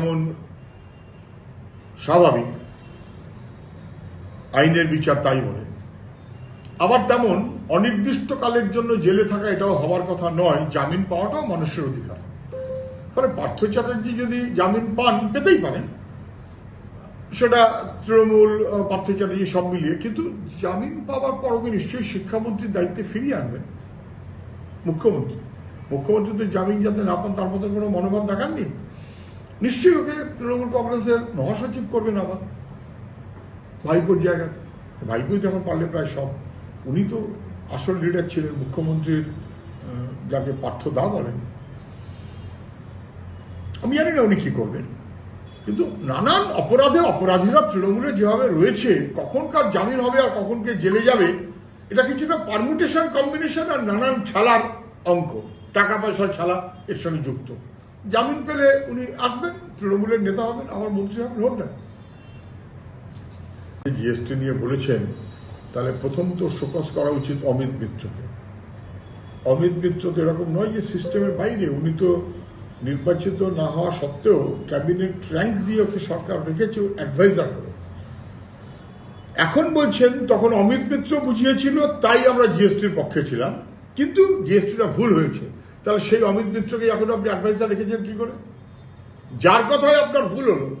যেমন স্বাভাবিক, আইনের বিচার তাই বলে। আবার তেমন অনির্দিষ্টকালের জন্য জেলে থাকা এটাও হওয়ার কথা নয়, জামিন পাওয়াটাও মানুষের অধিকার। ফলে পার্থ চ্যাটার্জি যদি জামিন পান, পেতেই পারেন। সেটা তৃণমূল পার্থ চ্যাটার্জি সব মিলিয়ে, কিন্তু জামিন পাওয়ার পর ওকে নিশ্চয়ই শিক্ষামন্ত্রীর দায়িত্বে ফিরিয়ে আনবেন। মুখ্যমন্ত্রী। মুখ্যমন্ত্রী তো জামিন যাতে না পান, তার মতো কোনো মনোভাব দেখাননি? নিশ্চয়ই ওকে তৃণমূল কংগ্রেসের মহাসচিব করবেন আবার ভাইপোর জায়গাতে। ভাইপোই তো এখন পারলে প্রায় সব। উনি তো আসল লিডার ছিলেন, মুখ্যমন্ত্রীর যাকে পার্থ দা বলেন। আমি জানি না উনি কি করবেন। কিন্তু নানান অপরাধে অপরাধীরা তৃণমূলে যেভাবে রয়েছে, কখনকার জামিন হবে আর কখনকে জেলে যাবে, এটা কিছুটা পারমুটেশন কম্বিনেশন আর নানান খেলার অঙ্ক টাকা পয়সার খেলা এর সঙ্গে যুক্ত। জামিন পেলে উনি আসবেন, তৃণমূলের নেতা হবেন, আমার মন্ত্রী হবেন, হোক না। জিএসটি নিয়ে বলেছেন, তাহলে প্রথম তো শোকস করা উচিত অমিত মিত্রকে। অমিত মিত্র তো এরকম নয় যে সিস্টেমের বাইরে, উনি তো নির্বাচিত না হওয়া সত্ত্বেও ক্যাবিনেট র্যাঙ্ক দিয়ে ওকে সরকার রেখেছে অ্যাডভাইজার করে। এখন বলছেন, তখন অমিত মিত্র বুঝিয়েছিল, তাই আমরা জিএসটির পক্ষে ছিলাম, কিন্তু জিএসটিটা ভুল হয়েছে। তাহলে সেই অমিত মিত্রকে এখন আপনি অ্যাডভাইজার রেখেছেন কি করে? যার কথায় আপনার ভুল হলো,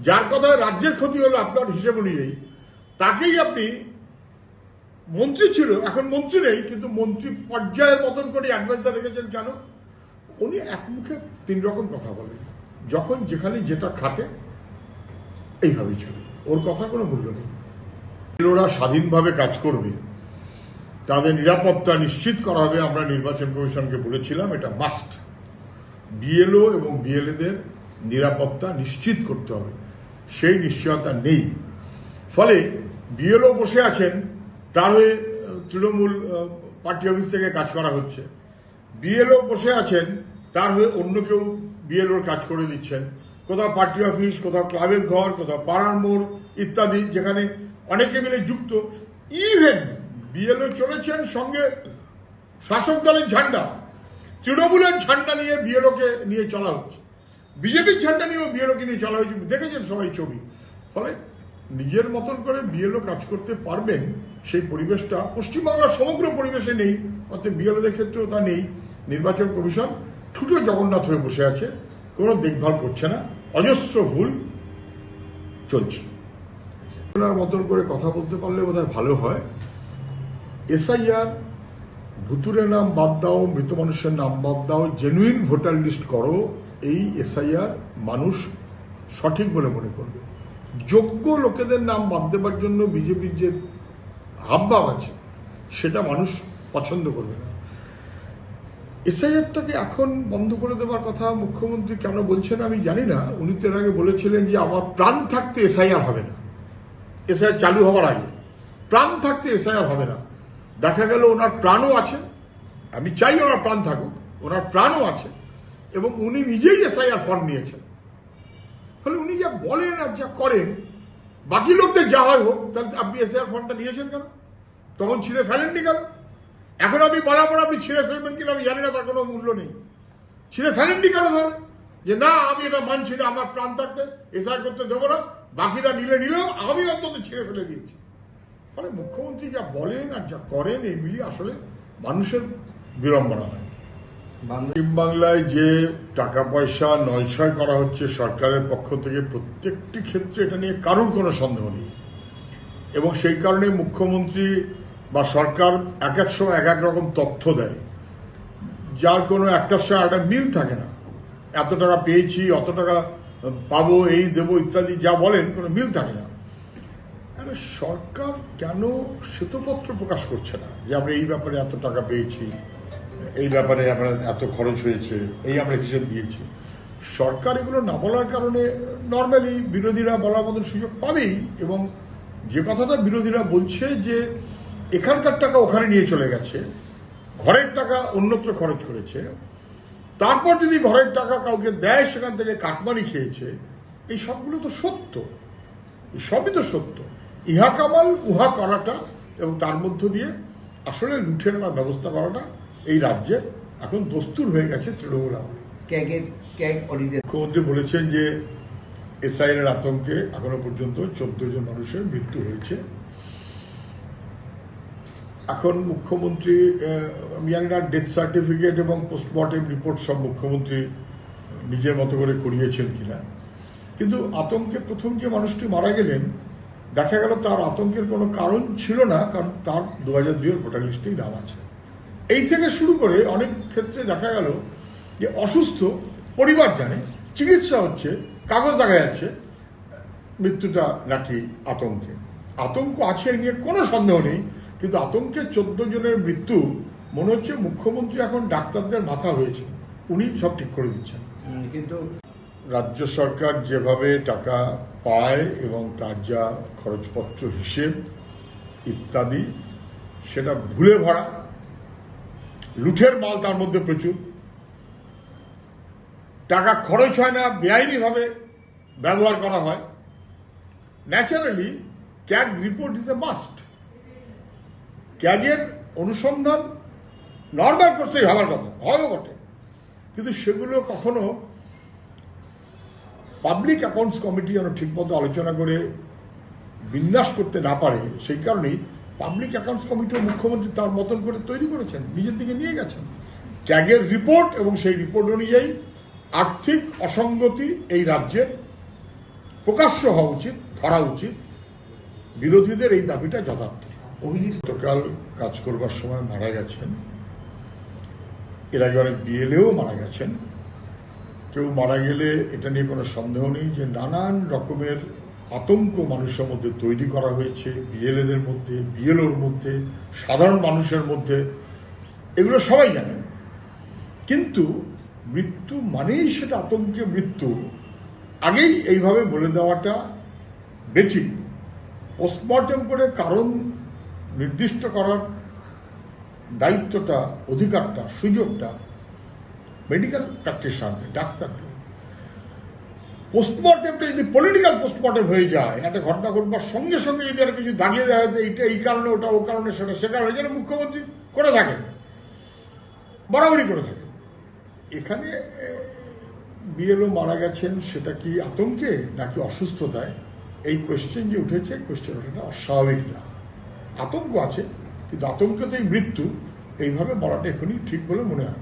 যার কথায় রাজ্যের ক্ষতি হলো আপনার হিসেব অনুযায়ী, তাকেই আপনি মন্ত্রী ছিল, এখন মন্ত্রী নেই, কিন্তু মন্ত্রী পর্যায়ের মতন করে অ্যাডভাইজার রেখেছেন কেন? উনি এক মুখে তিন রকম কথা বলেন। যখন যেখানে যেটা খাটে, এইভাবেই চলে। ওর কথা কোনো মূল্য নেই। ওরা স্বাধীনভাবে কাজ করবে। তাদের নিরাপত্তা নিশ্চিত করা হবে, আমরা নির্বাচন কমিশনকে বলেছিলাম, এটা মাস্ট বিএলও এবং বিএলএদের নিরাপত্তা নিশ্চিত করতে হবে। সেই নিশ্চয়তা নেই। ফলে বিএলও বসে আছেন, তার হয়ে তৃণমূল পার্টি অফিস থেকে কাজ করা হচ্ছে। বিএলও বসে আছেন, তার হয়ে অন্য কেউ বিএলওর কাজ করে দিচ্ছেন। কোথাও পার্টি অফিস, কোথাও ক্লাবের ঘর, কোথাও পাড়ার মোড় ইত্যাদি, যেখানে অনেকে মিলে যুক্ত। ইভেন বিএলও চলেছেন সঙ্গে শাসক দলের ঝান্ডা। তৃণমূলের ঝান্ডা নিয়ে বিএলওকে নিয়ে চলা হচ্ছে। বিজেপির ঝান্ডা নিয়েও বিএলওকে নিয়ে চলা হয়েছে। দেখেছেন সবাই ছবি। ফলে নিজের মতন করে বিএলও কাজ করতে পারবেন, সেই পরিবেশটা পশ্চিমবাংলার সমগ্র পরিবেশে নেই। অর্থাৎ বিএলওদের ক্ষেত্রেও তা নেই। নির্বাচন কমিশন ঠুটো জগন্নাথ হয়ে বসে আছে। কোনো দেখভাল করছে না। অজস্র ভুল চলছে। মতন করে কথা বলতে পারলে বোধহয় ভালো হয়। এসআইআর ভুতুরের নাম বাদ দাও, মৃত মানুষের নাম বাদ দাও জেনুইন ভোটার লিস্ট করো, এই এসআইআর মানুষ সঠিক বলে মনে করবে। যোগ্য লোকেদের নাম বাদ দেবার জন্য বিজেপির যে হাবভাব আছে, সেটা মানুষ পছন্দ করবে না। এসআইআরটাকে এখন বন্ধ করে দেওয়ার কথা মুখ্যমন্ত্রী কেন বলছেন আমি জানি না। উনি তো এর আগে বলেছিলেন যে আমার প্রাণ থাকতে এসআইআর হবে না। এসআইআর চালু হওয়ার আগে। প্রাণ থাকতে এসআইআর হবে না। দেখা গেল ওনার প্রাণও আছে। আমি চাই ওনার প্রাণ থাকুক, ওনার প্রাণও আছে এবং উনি নিজেই এসআইআর ফর্ম নিয়েছেন। ফলে উনি যা বলেন আর যা করেন, বাকি লোকদের যা হয় হোক, তাহলে আপনি এসআইআর ফর্মটা নিয়েছেন কেন? তখন ছিঁড়ে ফেলেননি কেন? এখন আপনি বলার পর আপনি ছিঁড়ে ফেলবেন কিনা আমি জানি না, তার কোনো মূল্য নেই। ছিঁড়ে ফেলেননি কেন ধরে যে না, আমি এটা মানছি না, আমার প্রাণ থাকতে এসআই করতে দেবো না, বাকিরা নিলে নিলেও আমি অন্তত ছিঁড়ে ফেলে দিয়েছি। ফলে মুখ্যমন্ত্রী যা বলেন আর যা করেন এই মিলিয়ে আসলে মানুষের বিড়ম্বনা হয়। বাংলা পশ্চিমবাংলায় যে টাকা পয়সা নয়ছয় করা হচ্ছে সরকারের পক্ষ থেকে প্রত্যেকটি ক্ষেত্রে এটা নিয়ে কারোর কোনো সন্দেহ নেই। এবং সেই কারণে মুখ্যমন্ত্রী বা সরকার এক এক সময় এক এক রকম তথ্য দেয়। যার কোনো একটার সঙ্গে একটা মিল থাকে না। এত টাকা পেয়েছি অত টাকা পাবো এই দেবো ইত্যাদি যা বলেন কোনো মিল থাকে না। আরে সরকার কেন শ্বেতপত্র প্রকাশ করছে না? যে আমরা এই ব্যাপারে এত টাকা পেয়েছি, এই ব্যাপারে আমরা এত খরচ হয়েছে, এই আমরা হিসেব দিয়েছি। সরকার এগুলো না বলার কারণে নর্মালি বিরোধীরা বলার মতন সুযোগ পাবেই এবং যে কথাটা বিরোধীরা বলছে যে এখানকার টাকা ওখানে নিয়ে চলে গেছে, ঘরের টাকা অন্যত্র খরচ করেছে, তারপর যদি ঘরের টাকা কাউকে দেয়, সেখান থেকে কাটমানি খেয়েছে, এই সবগুলো তো সত্য। এই সবই তো সত্য। ইহা কামাল উহা করাটা এবং তার মধ্য দিয়ে আসলে লুঠের ব্যবস্থা করাটা এই রাজ্যে এখন দস্তুর হয়ে গেছে তৃণমূল আমলে ক্যাগের ক্যাগ অডিটে মুখ্যমন্ত্রী বলেছেন যে এসআইএর আতঙ্কে এখনও পর্যন্ত চোদ্দ জন মানুষের মৃত্যু হয়েছে। এখন মুখ্যমন্ত্রী আমি জানি না ডেথ সার্টিফিকেট এবং পোস্টমর্টেম রিপোর্ট সব মুখ্যমন্ত্রী নিজের মতো করে করিয়েছেন কিনা। কিন্তু আতঙ্কে প্রথম যে মানুষটি মারা গেলেন দেখা গেল তার আতঙ্কের কোনো কারণ ছিল না, কারণ তার দু হাজার দুইয়ের ভোটার লিস্টেই নাম আছে। এই থেকে শুরু করে অনেক ক্ষেত্রে দেখা গেল যে অসুস্থ পরিবার জানে, চিকিৎসা হচ্ছে, কাগজ দেখা যাচ্ছে, মৃত্যুটা নাকি আতঙ্কে। আতঙ্ক আছে এই নিয়ে কোনো সন্দেহ নেই, কিন্তু আতঙ্কে চোদ্দ জনের মৃত্যু, মনে হচ্ছে মুখ্যমন্ত্রী এখন ডাক্তারদের মাথা হয়েছে, উনি সব ঠিক করে দিচ্ছেন। কিন্তু রাজ্য সরকার যেভাবে টাকা পায় এবং তার যা খরচপত্র হিসেব ইত্যাদি, সেটা ভুলে ভরা। লুঠের মাল তার মধ্যে প্রচুর। টাকা খরচ হয় না, বেআইনিভাবে ব্যবহার করা হয়। Naturally CAG report is a must ক্যাগের অনুসন্ধান নর্মাল কোর্সেই হওয়ার কথা হয়ও বটে। কিন্তু সেগুলো কখনো পাবলিক অ্যাকাউন্টস কমিটি যেন ঠিকমতো আলোচনা করে বিন্যাস করতে না পারে সেই কারণেই পাবলিক অ্যাকাউন্টস কমিটিও মুখ্যমন্ত্রী তার মতন করে তৈরি করেছেন নিজের দিকে নিয়ে গেছেন। ক্যাগের রিপোর্ট এবং সেই রিপোর্ট অনুযায়ী আর্থিক অসঙ্গতি এই রাজ্যের প্রকাশ্য হওয়া উচিত ধরা উচিত। বিরোধীদের এই দাবিটা যথার্থ। অভিজিৎ। কাজ করবার সময় মারা গেছেন। এর আগে অনেক বিএলএও মারা গেছেন। কেউ মারা গেলে এটা নিয়ে কোনো সন্দেহ নেই যে নানান রকমের আতঙ্ক মানুষের মধ্যে তৈরি করা হয়েছে, বিএলএদের মধ্যে, বিএলওর মধ্যে, সাধারণ মানুষের মধ্যে। এগুলো সবাই জানেন। কিন্তু মৃত্যু মানেই সেটা আতঙ্কে মৃত্যু। আগেই এইভাবে বলে দেওয়াটা বেঠিক। পোস্টমর্টেম করে কারণ নির্দিষ্ট করার দায়িত্বটা, অধিকারটা, সুযোগটা মেডিকেল প্র্যাকটিশনারদের ডাক্তারদের পোস্টমর্টেমটা যদি পলিটিক্যাল পোস্টমর্টেম হয়ে যায়, একটা ঘটনা ঘটবার সঙ্গে সঙ্গে যদি আর কিছু দাগিয়ে দেওয়া হয় এইটা এই কারণে, ওটা ও কারণে, সেটা সে কারণে, যেন মুখ্যমন্ত্রী করে থাকেন। বরাবরই করে থাকেন। এখানে বিএলও মারা গেছেন, সেটা কি আতঙ্কে নাকি অসুস্থতায়? এই কোয়েশ্চেন যে উঠেছে কোয়েশ্চেন ওঠাটা অস্বাভাবিক না। আতঙ্ক আছে, কিন্তু আতঙ্কতেই মৃত্যু, এইভাবে বলাটা এখনই ঠিক বলে মনে হয়